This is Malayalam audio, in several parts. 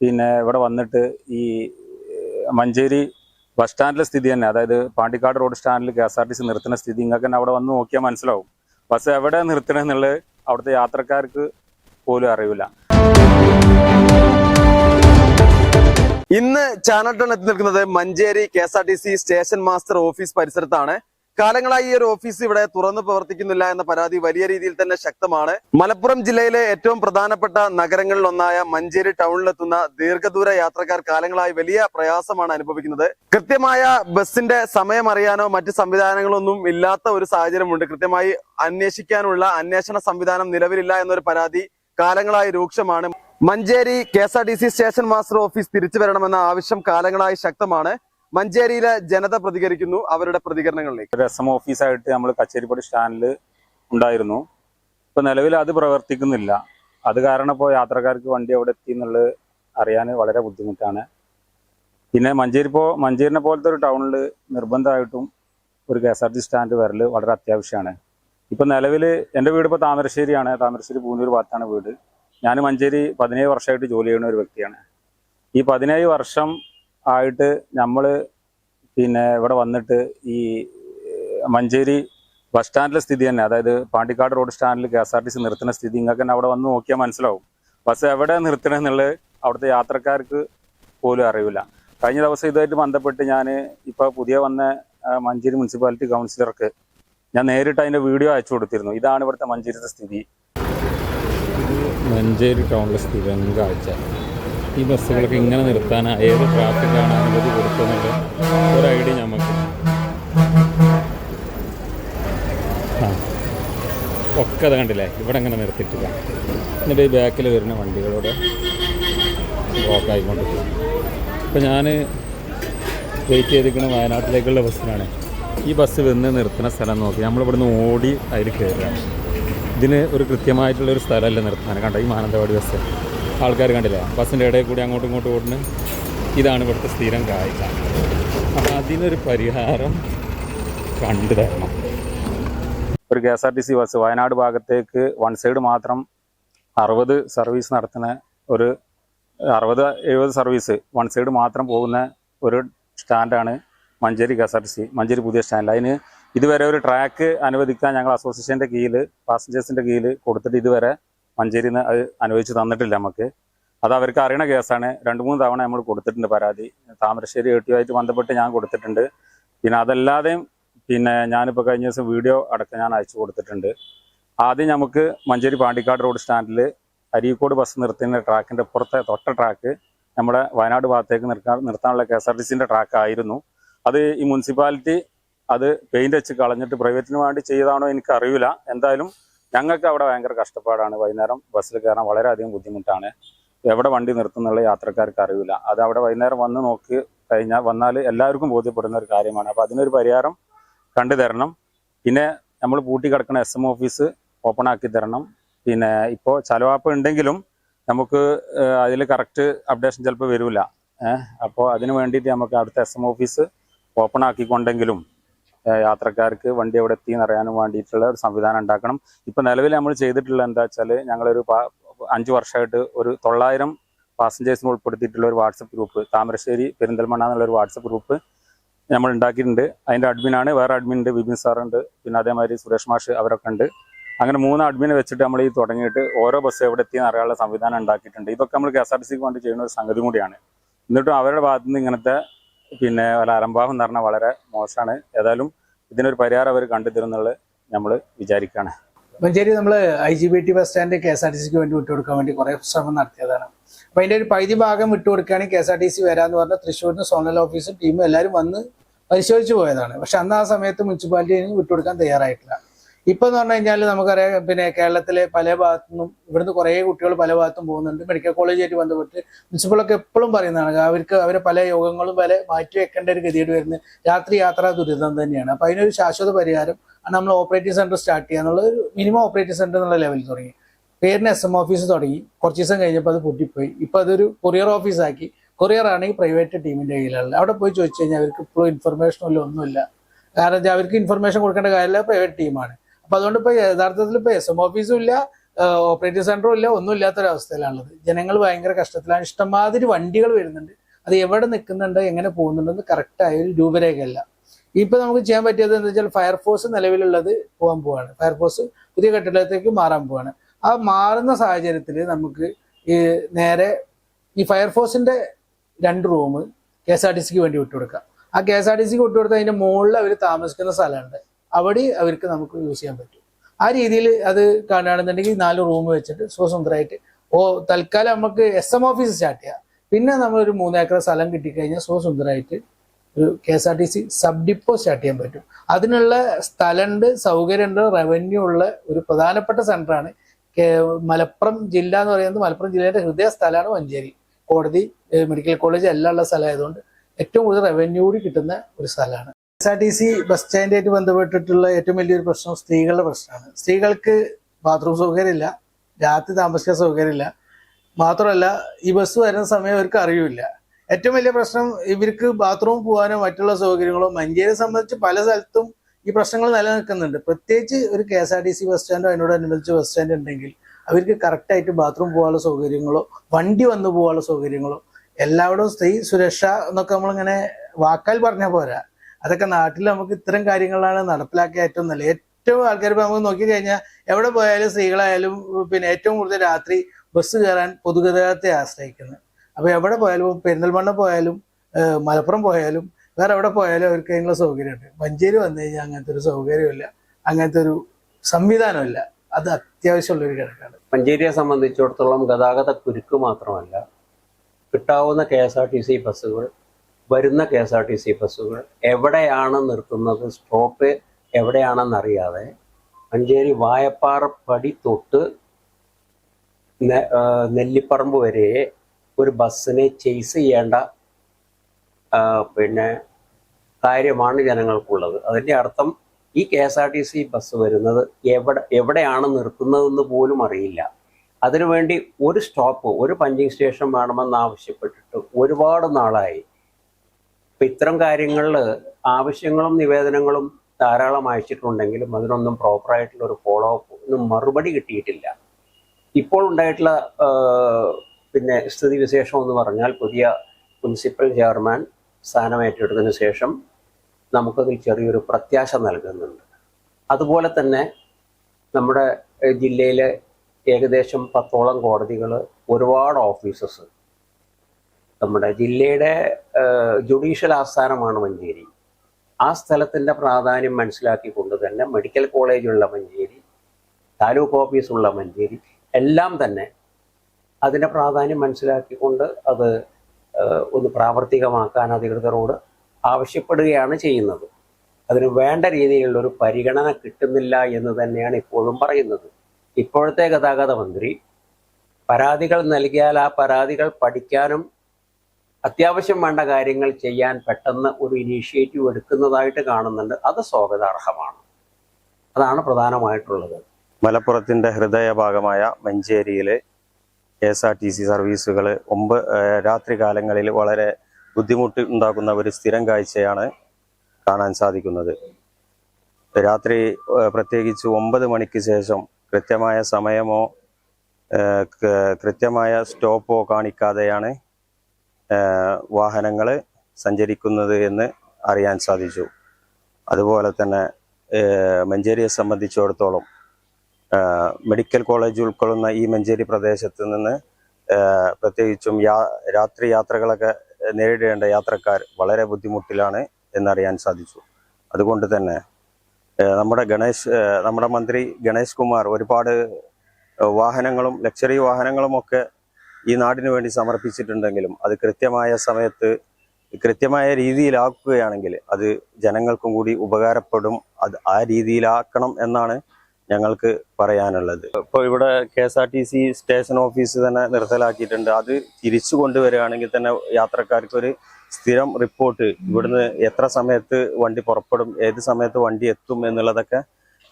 പിന്നെ ഇവിടെ വന്നിട്ട് ഈ മഞ്ചേരി ബസ് സ്റ്റാൻഡിലെ സ്ഥിതി തന്നെ. അതായത് പാണ്ടിക്കാട് റോഡ് സ്റ്റാൻഡിൽ K S R T C നിർത്തുന്ന സ്ഥിതി നിങ്ങൾക്ക് തന്നെ അവിടെ വന്ന് നോക്കിയാൽ മനസ്സിലാവും. ബസ് എവിടെ നിർത്തണം എന്നുള്ളത് അവിടുത്തെ യാത്രക്കാർക്ക് പോലും അറിയില്ല. ഇന്ന് ചാനൽ ടൺ എത്തി നിൽക്കുന്നത് Manjeri K S R T C station master office പരിസരത്താണ്. കാലങ്ങളായി ഈ ഒരു ഓഫീസ് ഇവിടെ തുറന്നു പ്രവർത്തിക്കുന്നില്ല എന്ന പരാതി വലിയ രീതിയിൽ തന്നെ ശക്തമാണ്. മലപ്പുറം ജില്ലയിലെ ഏറ്റവും പ്രധാനപ്പെട്ട നഗരങ്ങളിൽ ഒന്നായ മഞ്ചേരി ടൗണിലെത്തുന്ന ദീർഘദൂര യാത്രക്കാർ കാലങ്ങളായി വലിയ പ്രയാസമാണ് അനുഭവിക്കുന്നത്. കൃത്യമായ ബസിന്റെ സമയം അറിയാനോ മറ്റ് സംവിധാനങ്ങളൊന്നും ഇല്ലാത്ത ഒരു സാഹചര്യമുണ്ട്. കൃത്യമായി അന്വേഷിക്കാനുള്ള അന്വേഷണ സംവിധാനം നിലവിലില്ല എന്നൊരു പരാതി കാലങ്ങളായി രൂക്ഷമാണ്. Manjeri K C station master office തിരിച്ചു വരണമെന്ന ആവശ്യം കാലങ്ങളായി ശക്തമാണ്. മഞ്ചേരിയിലെ ജനത പ്രതികരിക്കുന്നു അവരുടെ പ്രതികരണങ്ങളിലേക്ക്. എസ് എം ഓഫീസായിട്ട് നമ്മൾ കച്ചേരിപ്പടി സ്റ്റാൻഡിൽ ഉണ്ടായിരുന്നു. ഇപ്പൊ നിലവിൽ അത് പ്രവർത്തിക്കുന്നില്ല. അത് കാരണം ഇപ്പോൾ യാത്രക്കാർക്ക് വണ്ടി എവിടെ എത്തി എന്നുള്ളത് അറിയാൻ വളരെ ബുദ്ധിമുട്ടാണ്. പിന്നെ മഞ്ചേരി ഇപ്പോൾ മഞ്ചേരിനെ പോലത്തെ ഒരു ടൗണിൽ നിർബന്ധമായിട്ടും ഒരു K S R T stand വരൽ വളരെ അത്യാവശ്യമാണ്. ഇപ്പൊ നിലവിൽ എന്റെ വീട് ഇപ്പോൾ താമരശ്ശേരിയാണ്. താമരശ്ശേരി പൂനൂർ ഭാഗത്താണ് വീട്. ഞാൻ മഞ്ചേരി പതിനേഴ് വർഷമായിട്ട് ജോലി ചെയ്യുന്ന ഒരു വ്യക്തിയാണ്. ഈ പതിനേഴ് വർഷം ആയിട്ട് നമ്മൾ പിന്നെ ഇവിടെ വന്നിട്ട് ഈ മഞ്ചേരി ബസ് സ്റ്റാൻഡിലെ സ്ഥിതി തന്നെ. അതായത് പാണ്ടിക്കാട് റോഡ് സ്റ്റാൻഡിൽ K S R T C നിർത്തുന്ന സ്ഥിതി നിങ്ങൾക്ക് തന്നെ അവിടെ വന്ന് നോക്കിയാൽ മനസ്സിലാവും. ബസ് എവിടെ നിർത്തണം എന്നുള്ളത് അവിടുത്തെ യാത്രക്കാർക്ക് പോലും അറിയില്ല കഴിഞ്ഞ ദിവസം ഇതുമായിട്ട് ബന്ധപ്പെട്ട് ഞാൻ ഇപ്പോൾ പുതിയ വന്ന മഞ്ചേരി മുനിസിപ്പാലിറ്റി കൗൺസിലർക്ക് ഞാൻ നേരിട്ട് അതിന്റെ വീഡിയോ അയച്ചു കൊടുത്തിരുന്നു. ഇതാണ് ഇവിടുത്തെ മഞ്ചേരിയുടെ സ്ഥിതി. മഞ്ചേരി ടൗണിലെ സ്ഥിതി കാഴ്ച ഈ ബസ്സുകളൊക്കെ ഇങ്ങനെ നിർത്താൻ ഏത് ട്രാഫിക്കാണ് അനുമതി കൊടുക്കുന്നത് ഒരു ഐഡിയ നമുക്ക് ആ. ഒക്കെ അത് കണ്ടില്ലേ? ഇവിടെ ഇങ്ങനെ നിർത്തിയിട്ടില്ല. എന്നിട്ട് ഈ ബാക്കിൽ വരുന്ന വണ്ടികളോട് ബ്ലോക്ക് ആയിക്കൊണ്ടിരിക്കും ഇപ്പം ഞാൻ വെയിറ്റ് ചെയ്തിരിക്കുന്ന വയനാട്ടിലേക്കുള്ള ബസ്സിനാണ്. ഈ ബസ് വന്ന് നിർത്തുന്ന സ്ഥലം നോക്കി നമ്മളിവിടുന്ന് ഓടി അതിൽ കയറുകയാണ് ഇതിന് ഒരു കൃത്യമായിട്ടുള്ളൊരു സ്ഥലമല്ല നിർത്താൻ. കണ്ടോ? ഈ മാനന്തവാടി ബസ്. ആൾക്കാർ കണ്ടില്ല? ബസ്സിന്റെ ഇടയിൽ കൂടി അങ്ങോട്ടും ഇങ്ങോട്ടും ഓടുന്നു ഇതാണ് ഇവിടുത്തെ സ്ഥിരം കാഴ്ച അപ്പം അതിനൊരു പരിഹാരം കണ്ടു തരണം ഒരു K S R T C bus Wayanad ഭാഗത്തേക്ക് വൺ സൈഡ് മാത്രം അറുപത് സർവീസ് നടത്തുന്ന ഒരു അറുപത് എഴുപത് സർവീസ് വൺ സൈഡ് മാത്രം പോകുന്ന ഒരു സ്റ്റാൻഡാണ് Manjeri K S R T C Manjeri പുതിയ സ്റ്റാൻഡ്. അതിന് ഇതുവരെ ഒരു ട്രാക്ക് അനുവദിക്കാൻ ഞങ്ങൾ അസോസിയേഷന്റെ കീഴിൽ പാസഞ്ചേഴ്സിന്റെ കീഴിൽ കൊടുത്തിട്ട് ഇതുവരെ നിന്ന് അത് അനുവദിച്ച് തന്നിട്ടില്ല നമുക്ക്. അത് അവർക്ക് അറിയണ കേസാണ്. രണ്ട് മൂന്ന് തവണ നമ്മൾ കൊടുത്തിട്ടുണ്ട് പരാതി. താമരശ്ശേരി എട്ടിയുമായിട്ട് ബന്ധപ്പെട്ട് ഞാൻ കൊടുത്തിട്ടുണ്ട്. പിന്നെ അതല്ലാതെയും പിന്നെ ഞാനിപ്പോൾ കഴിഞ്ഞ ദിവസം വീഡിയോ അടക്കം ഞാൻ അയച്ചു കൊടുത്തിട്ടുണ്ട്. ആദ്യം നമുക്ക് മഞ്ചേരി പാണ്ടിക്കാട് റോഡ് സ്റ്റാൻഡിൽ അരീക്കോട് ബസ് നിർത്തുന്ന ട്രാക്കിന്റെ പുറത്തെ തൊട്ട ട്രാക്ക് നമ്മുടെ വയനാട് ഭാഗത്തേക്ക് നിർത്താൻ നിർത്താനുള്ള കെ എസ് ആർ ടി സിന്റെ ട്രാക്ക് ആയിരുന്നു അത് ഈ മുനിസിപ്പാലിറ്റി അത് പെയിന്റ് വെച്ച് കളഞ്ഞിട്ട് പ്രൈവറ്റിന് വേണ്ടി ചെയ്താണോ എനിക്കറിയില്ല എന്തായാലും ഞങ്ങൾക്ക് അവിടെ ഭയങ്കര കഷ്ടപ്പാടാണ്. വൈകുന്നേരം ബസ്സിൽ കയറാൻ വളരെയധികം ബുദ്ധിമുട്ടാണ്. എവിടെ വണ്ടി നിർത്തുന്നുള്ള യാത്രക്കാർക്ക് അറിയില്ല. അത് അവിടെ വൈകുന്നേരം വന്ന് നോക്കി കഴിഞ്ഞാൽ വന്നാൽ എല്ലാവർക്കും ബോധ്യപ്പെടുന്ന ഒരു കാര്യമാണ്. അപ്പോൾ അതിനൊരു പരിഹാരം കണ്ടു തരണം. പിന്നെ നമ്മൾ പൂട്ടി കിടക്കുന്ന എസ് എം ഓഫീസ് ഓപ്പൺ ആക്കി തരണം. പിന്നെ ഇപ്പോൾ ചലവാപ്പ് ഉണ്ടെങ്കിലും നമുക്ക് അതിൽ കറക്റ്റ് അപ്ഡേഷൻ ചിലപ്പോൾ വരില്ല. അപ്പോൾ അതിന് വേണ്ടിയിട്ട് നമുക്ക് അവിടുത്തെ എസ് എം ഓഫീസ് ഓപ്പൺ ആക്കിക്കൊണ്ടെങ്കിലും യാത്രക്കാർക്ക് വണ്ടി എവിടെ എത്തി എന്നറിയാനും വേണ്ടിയിട്ടുള്ള ഒരു സംവിധാനം ഉണ്ടാക്കണം. ഇപ്പം നിലവിൽ നമ്മൾ ചെയ്തിട്ടുള്ള എന്താ വെച്ചാൽ ഞങ്ങളൊരു അഞ്ചു വർഷമായിട്ട് ഒരു തൊള്ളായിരം പാസഞ്ചേഴ്സിനെ ഉൾപ്പെടുത്തിയിട്ടുള്ള ഒരു വാട്സപ്പ് ഗ്രൂപ്പ് താമരശ്ശേരി പെരിന്തൽമണ്ണ എന്നുള്ള ഒരു വാട്സപ്പ് ഗ്രൂപ്പ് നമ്മൾ ഉണ്ടാക്കിയിട്ടുണ്ട്. അതിന്റെ അഡ്മിനാണ് വേറെ അഡ്മിൻ ഉണ്ട് ബിബിൻ സാറുണ്ട് പിന്നെ അതേമാതിരി സുരേഷ് മാഷ് അവരൊക്കെ ഉണ്ട്. അങ്ങനെ മൂന്ന് അഡ്മിനെ വെച്ചിട്ട് നമ്മൾ ഈ തുടങ്ങിയിട്ട് ഓരോ ബസ് എവിടെ എത്തിയെന്ന് അറിയാനുള്ള സംവിധാനം ഉണ്ടാക്കിയിട്ടുണ്ട്. ഇതൊക്കെ നമ്മൾ കെ എസ് ആർ ടി സിക്ക് വേണ്ടി ചെയ്യുന്ന ഒരു സംഗതി കൂടിയാണ്. എന്നിട്ടും അവരുടെ ഭാഗത്തുനിന്ന് ഇങ്ങനത്തെ പിന്നെ അലംഭാവം എന്ന് പറഞ്ഞാൽ വളരെ മോശമാണ്. ഏതായാലും ഇതിനൊരു പരിഹാരം അവർ കണ്ടുതരുന്നുള്ളത് നമ്മൾ വിചാരിക്കുകയാണ്. മഞ്ചേരി നമ്മൾ I G B T bus stand K S R T സിക്ക് വേണ്ടി വിട്ടുകൊടുക്കാൻ വേണ്ടി കുറെ ശ്രമം നടത്തിയതാണ്. അപ്പൊ അതിന്റെ ഒരു പകുതി ഭാഗം വിട്ടുകൊടുക്കുകയാണെങ്കിൽ K S R T C വരാന്ന് പറഞ്ഞാൽ തൃശ്ശൂരിന് സോണൽ ഓഫീസും ടീമും എല്ലാവരും വന്ന് പരിശോധിച്ചു പോയതാണ്. പക്ഷെ അന്ന് ആ സമയത്ത് മുനിസിപ്പാലിറ്റി വിട്ടുകൊടുക്കാൻ തയ്യാറായിട്ടില്ല. ഇപ്പൊ എന്ന് പറഞ്ഞു കഴിഞ്ഞാൽ നമുക്കറിയാം പിന്നെ കേരളത്തിലെ പല ഭാഗത്തു നിന്നും ഇവിടുന്ന് കുറേ കുട്ടികൾ പല ഭാഗത്തും പോകുന്നുണ്ട്. മെഡിക്കൽ കോളേജായിട്ട് ബന്ധപ്പെട്ട് പ്രിൻസിപ്പളൊക്കെ എപ്പോഴും പറയുന്നതാണ് അവർക്ക് അവരെ പല യോഗങ്ങളും പല മാറ്റി വെക്കേണ്ട ഒരു ഗതിയോട് വരുന്നത് രാത്രി യാത്രാ ദുരിതം തന്നെയാണ്. അപ്പൊ അതിനൊരു ശാശ്വത പരിഹാരം നമ്മൾ ഓപ്പറേറ്റീവ് സെന്റർ സ്റ്റാർട്ട് ചെയ്യുക എന്നുള്ള ഒരു മിനിമം ഓപ്പറേറ്റീവ് സെന്റർ എന്നുള്ള ലെവലിൽ തുടങ്ങി. പേരിന് എസ് എം ഓഫീസ് തുടങ്ങി. കുറച്ച് ദിവസം കഴിഞ്ഞപ്പോൾ അത് പൊട്ടിപ്പോയി. ഇപ്പൊ അതൊരു കൊറിയർ ഓഫീസാക്കി. കൊറിയർ ആണെങ്കിൽ പ്രൈവറ്റ് ടീമിന്റെ കയ്യിലുള്ളത് അവിടെ പോയി ചോദിച്ചു കഴിഞ്ഞാൽ അവർക്ക് ഇപ്പോഴും ഇൻഫർമേഷനും ഒന്നുമില്ല കാരണം അവർക്ക് ഇൻഫർമേഷൻ കൊടുക്കേണ്ട കാര്യമില്ല പ്രൈവറ്റ് ടീമാണ്. അപ്പൊ അതുകൊണ്ട് ഇപ്പൊ യഥാർത്ഥത്തിൽ ഇപ്പൊ എസ് എം ഓഫീസും ഇല്ല ഓപ്പറേറ്റീവ് സെന്ററും ഇല്ല ഒന്നും ഇല്ലാത്തൊരവസ്ഥയിലാണുള്ളത്. ജനങ്ങൾ ഭയങ്കര കഷ്ടത്തിലാണ്. ഇഷ്ടംമാതിരി വണ്ടികൾ വരുന്നുണ്ട്. അത് എവിടെ നിൽക്കുന്നുണ്ട് എങ്ങനെ പോകുന്നുണ്ടെന്ന് കറക്റ്റായ ഒരു രൂപരേഖയല്ല. ഇപ്പൊ നമുക്ക് ചെയ്യാൻ പറ്റിയത് എന്താ വെച്ചാൽ ഫയർഫോഴ്സ് നിലവിലുള്ളത് പോകാൻ പോവാണ്. ഫയർഫോഴ്സ് പുതിയ കെട്ടിടത്തേക്ക് മാറാൻ പോവാണ്. ആ മാറുന്ന സാഹചര്യത്തിൽ നമുക്ക് ഈ നേരെ ഈ ഫയർഫോഴ്സിന്റെ രണ്ട് room K S R T സിക്ക് വേണ്ടി വിട്ടുകൊടുക്കാം. ആ കെ എസ് ആർ ടി സിക്ക് വിട്ടുകൊടുത്താൽ അതിന്റെ മുകളിൽ അവർ താമസിക്കുന്ന സ്ഥലമുണ്ട്. അവിടെ അവർക്ക് നമുക്ക് യൂസ് ചെയ്യാൻ പറ്റും. ആ രീതിയിൽ അത് കാണുകയാണെന്നുണ്ടെങ്കിൽ നാല് റൂം വെച്ചിട്ട് സുഖസുന്ദരമായിട്ട് ഓ തൽക്കാലം നമുക്ക് എസ് എം ഓഫീസ് സ്റ്റാർട്ട് ചെയ്യാം. പിന്നെ നമ്മളൊരു മൂന്ന് ഏക്കർ സ്ഥലം കിട്ടിക്കഴിഞ്ഞാൽ സുഖസുന്ദരമായിട്ട് ഒരു K S R T C sub depot start ചെയ്യാൻ പറ്റും. അതിനുള്ള സ്ഥലമുണ്ട് സൗകര്യമുണ്ട് റവന്യൂ ഉള്ള ഒരു പ്രധാനപ്പെട്ട സെന്ററാണ് മലപ്പുറം ജില്ല എന്ന് പറയുന്നത് മലപ്പുറം ജില്ലയുടെ ഹൃദയ സ്ഥലമാണ് മഞ്ചേരി. കോടതി മെഡിക്കൽ കോളേജ് എല്ലാം ഉള്ള സ്ഥലമായതുകൊണ്ട് ഏറ്റവും കൂടുതൽ റവന്യൂ കൂടി കിട്ടുന്ന ഒരു സ്ഥലമാണ്. S R T C bus സ്റ്റാൻഡായിട്ട് ബന്ധപ്പെട്ടിട്ടുള്ള ഏറ്റവും വലിയൊരു പ്രശ്നം സ്ത്രീകളുടെ പ്രശ്നമാണ്. സ്ത്രീകൾക്ക് ബാത്റൂം സൗകര്യമില്ല രാത്രി താമസിക്കാൻ സൗകര്യമില്ല. മാത്രമല്ല ഈ ബസ് വരുന്ന സമയം അവർക്ക് അറിയില്ല ഏറ്റവും വലിയ പ്രശ്നം ഇവർക്ക് ബാത്റൂം പോകാനോ മറ്റുള്ള സൗകര്യങ്ങളോ മഞ്ചേരിയെ സംബന്ധിച്ച് പല സ്ഥലത്തും ഈ പ്രശ്നങ്ങൾ നിലനിൽക്കുന്നുണ്ട്. പ്രത്യേകിച്ച് ഒരു K S R T C bus സ്റ്റാൻഡോ അതിനോടനുബന്ധിച്ച് ബസ് സ്റ്റാൻഡ് ഉണ്ടെങ്കിൽ അവർക്ക് കറക്റ്റായിട്ട് ബാത്റൂം പോകാനുള്ള സൗകര്യങ്ങളോ വണ്ടി വന്നു പോകാനുള്ള സൗകര്യങ്ങളോ എല്ലാവരും സ്ത്രീ സുരക്ഷ എന്നൊക്കെ നമ്മളിങ്ങനെ വാക്കാൽ പറഞ്ഞാൽ പോരാ. അതൊക്കെ നാട്ടിൽ നമുക്ക് ഇത്തരം കാര്യങ്ങളാണ് നടപ്പിലാക്കിയ ഏറ്റവും നല്ല ഏറ്റവും ആൾക്കാർ ഇപ്പൊ നമുക്ക് നോക്കി കഴിഞ്ഞാൽ എവിടെ പോയാലും സ്ത്രീകളായാലും പിന്നെ ഏറ്റവും കൂടുതൽ രാത്രി ബസ് കയറാൻ പൊതുഗതാഗതത്തെ ആശ്രയിക്കുന്നത്. അപ്പൊ എവിടെ പോയാലും പെരിന്തൽമണ്ണ പോയാലും മലപ്പുറം പോയാലും വേറെ എവിടെ പോയാലും അവർക്ക് അതിനുള്ള സൗകര്യമുണ്ട്. മഞ്ചേരി വന്നു കഴിഞ്ഞാൽ അങ്ങനത്തെ ഒരു സൗകര്യമില്ല. അങ്ങനത്തെ ഒരു സംവിധാനമില്ല. അത് അത്യാവശ്യമുള്ള ഒരു കിടക്കാണ്. മഞ്ചേരിയെ സംബന്ധിച്ചിടത്തോളം ഗതാഗത കുരുക്ക് മാത്രമല്ല കിട്ടാവുന്ന K S R T C ബസ്സുകൾ വരുന്ന K S R T C ബസ്സുകൾ എവിടെയാണ് നിർത്തുന്നത്? സ്റ്റോപ്പ് എവിടെയാണെന്നറിയാതെ മഞ്ചേരി വായപ്പാറ പടി തൊട്ട് നെല്ലിപ്പറമ്പ് വരെ ഒരു ബസ്സിനെ ചെയ്സ് ചെയ്യേണ്ട പിന്നെ കാര്യമാണ് ജനങ്ങൾക്കുള്ളത്. അതിന്റെ അർത്ഥം ഈ K S R T C bus വരുന്നത് എവിടെ എവിടെയാണ് നിർത്തുന്നതെന്ന് പോലും അറിയില്ല. അതിനുവേണ്ടി ഒരു സ്റ്റോപ്പ് ഒരു പഞ്ചിങ് സ്റ്റേഷൻ വേണമെന്ന് ആവശ്യപ്പെട്ടിട്ട് ഒരുപാട് നാളായി ഇപ്പം ഇത്തരം കാര്യങ്ങളിൽ ആവശ്യങ്ങളും നിവേദനങ്ങളും ധാരാളം അയച്ചിട്ടുണ്ടെങ്കിലും അതിനൊന്നും പ്രോപ്പറായിട്ടുള്ള ഒരു ഫോളോ അപ്പ് ഒന്നും മറുപടി കിട്ടിയിട്ടില്ല. ഇപ്പോൾ ഉണ്ടായിട്ടുള്ള പിന്നെ സ്ഥിതി വിശേഷം എന്ന് പറഞ്ഞാൽ പുതിയ മുനിസിപ്പൽ ചെയർമാൻ സ്ഥാനം ഏറ്റെടുത്തതിന് ശേഷം നമുക്കതിൽ ചെറിയൊരു പ്രത്യാശ നൽകുന്നുണ്ട്. അതുപോലെ തന്നെ നമ്മുടെ ജില്ലയിലെ ഏകദേശം പത്തോളം കോടതികൾ ഒരുപാട് ഓഫീസസ് നമ്മുടെ ജില്ലയുടെ ജുഡീഷ്യൽ ആസ്ഥാനമാണ് മഞ്ചേരി. ആ സ്ഥലത്തിന്റെ പ്രാധാന്യം മനസ്സിലാക്കിക്കൊണ്ട് തന്നെ മെഡിക്കൽ കോളേജുള്ള മഞ്ചേരി താലൂക്ക് ഓഫീസുള്ള മഞ്ചേരി എല്ലാം തന്നെ അതിന്റെ പ്രാധാന്യം മനസ്സിലാക്കിക്കൊണ്ട് അത് ഒന്ന് പ്രാവർത്തികമാക്കാൻ അധികൃതരോട് ആവശ്യപ്പെടുകയാണ് ചെയ്യുന്നത്. അതിന് വേണ്ട രീതിയിലുള്ള ഒരു പരിഗണന കിട്ടുന്നില്ല എന്ന് തന്നെയാണ് ഇപ്പോഴും പറയുന്നത്. ഇപ്പോഴത്തെ ഗതാഗത മന്ത്രി പരാതികൾ നൽകിയാൽ ആ പരാതികൾ പഠിക്കാനും അത്യാവശ്യം വേണ്ട കാര്യങ്ങൾ ചെയ്യാൻ പെട്ടെന്ന് ഒരു ഇനീഷ്യേറ്റീവ് എടുക്കുന്നതായിട്ട് കാണുന്നുണ്ട്. അത് സ്വാഗതാർഹമാണ്. അതാണ് പ്രധാനമായിട്ടുള്ളത്. മലപ്പുറത്തിന്റെ ഹൃദയഭാഗമായ മഞ്ചേരിയിലെ K S R T C സർവീസുകൾ ഒമ്പത് രാത്രികാലങ്ങളിൽ വളരെ ബുദ്ധിമുട്ട് ഉണ്ടാക്കുന്ന ഒരു സ്ഥിരം കാഴ്ചയാണ് കാണാൻ സാധിക്കുന്നത്. രാത്രി പ്രത്യേകിച്ച് ഒമ്പത് മണിക്ക് ശേഷം കൃത്യമായ സമയമോ കൃത്യമായ സ്റ്റോപ്പോ കാണിക്കാതെയാണ് വാഹനങ്ങൾ സഞ്ചരിക്കുന്നത് എന്ന് അറിയാൻ സാധിച്ചു. അതുപോലെ തന്നെ മഞ്ചേരിയെ സംബന്ധിച്ചിടത്തോളം മെഡിക്കൽ കോളേജ് ഉൾക്കൊള്ളുന്ന ഈ മഞ്ചേരി പ്രദേശത്ത് നിന്ന് പ്രത്യേകിച്ചും യാ രാത്രി യാത്രകളൊക്കെ നേരിടേണ്ട യാത്രക്കാർ വളരെ ബുദ്ധിമുട്ടിലാണ് എന്നറിയാൻ സാധിച്ചു. അതുകൊണ്ട് തന്നെ നമ്മുടെ ഗണേഷ് നമ്മുടെ മന്ത്രി ഗണേഷ് കുമാർ ഒരുപാട് വാഹനങ്ങളും ലക്ഷറി വാഹനങ്ങളും ഒക്കെ ഈ നാടിനു വേണ്ടി സമർപ്പിച്ചിട്ടുണ്ടെങ്കിലും അത് കൃത്യമായ സമയത്ത് കൃത്യമായ രീതിയിലാക്കുകയാണെങ്കിൽ അത് ജനങ്ങൾക്കും കൂടി ഉപകാരപ്പെടും. അത് ആ രീതിയിലാക്കണം എന്നാണ് ഞങ്ങൾക്ക് പറയാനുള്ളത്. ഇപ്പോൾ ഇവിടെ K S R T C station office തന്നെ നിർത്തലാക്കിയിട്ടുണ്ട്. അത് തിരിച്ചു കൊണ്ടുവരികയാണെങ്കിൽ തന്നെ യാത്രക്കാർക്കൊരു സ്ഥിരം റിപ്പോർട്ട് ഇവിടുന്ന് എത്ര സമയത്ത് വണ്ടി പുറപ്പെടും ഏത് സമയത്ത് വണ്ടി എത്തും എന്നുള്ളതൊക്കെ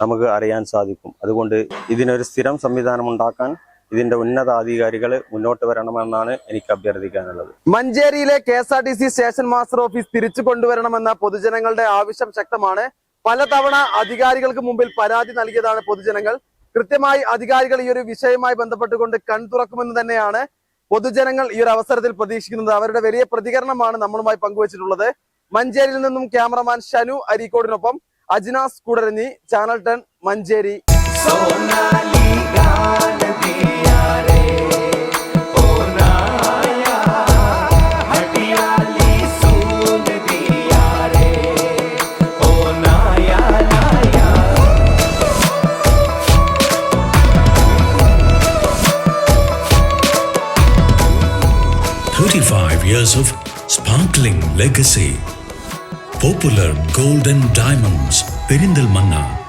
നമുക്ക് അറിയാൻ സാധിക്കും. അതുകൊണ്ട് ഇതിനൊരു സ്ഥിരം സംവിധാനം ഉണ്ടാക്കാൻ ഇതിന്റെ ഉന്നതാധികാരികൾ മുന്നോട്ട് വരണമെന്നാണ് എനിക്ക് അഭ്യർത്ഥിക്കാനുള്ളത്. മഞ്ചേരിയിലെ K S R T C station master office തിരിച്ചു കൊണ്ടുവരണമെന്ന പൊതുജനങ്ങളുടെ ആവശ്യം ശക്തമാണ്. പലതവണ അധികാരികൾക്ക് മുമ്പിൽ പരാതി നൽകിയതാണ് പൊതുജനങ്ങൾ. കൃത്യമായി അധികാരികൾ ഈ ഒരു വിഷയവുമായി ബന്ധപ്പെട്ടുകൊണ്ട് കൺ തുറക്കുമെന്ന് തന്നെയാണ് പൊതുജനങ്ങൾ ഈ ഒരു അവസരത്തിൽ പ്രതീക്ഷിക്കുന്നത്. അവരുടെ വലിയ പ്രതികരണമാണ് നമ്മളുമായി പങ്കുവച്ചിട്ടുള്ളത്. മഞ്ചേരിയിൽ നിന്നും cameraman Shanu അരീക്കോടിനൊപ്പം Ajnas Kudaranji channel ten Manjeri. of sparkling legacy. Popular Golden Diamonds, Perindal Manna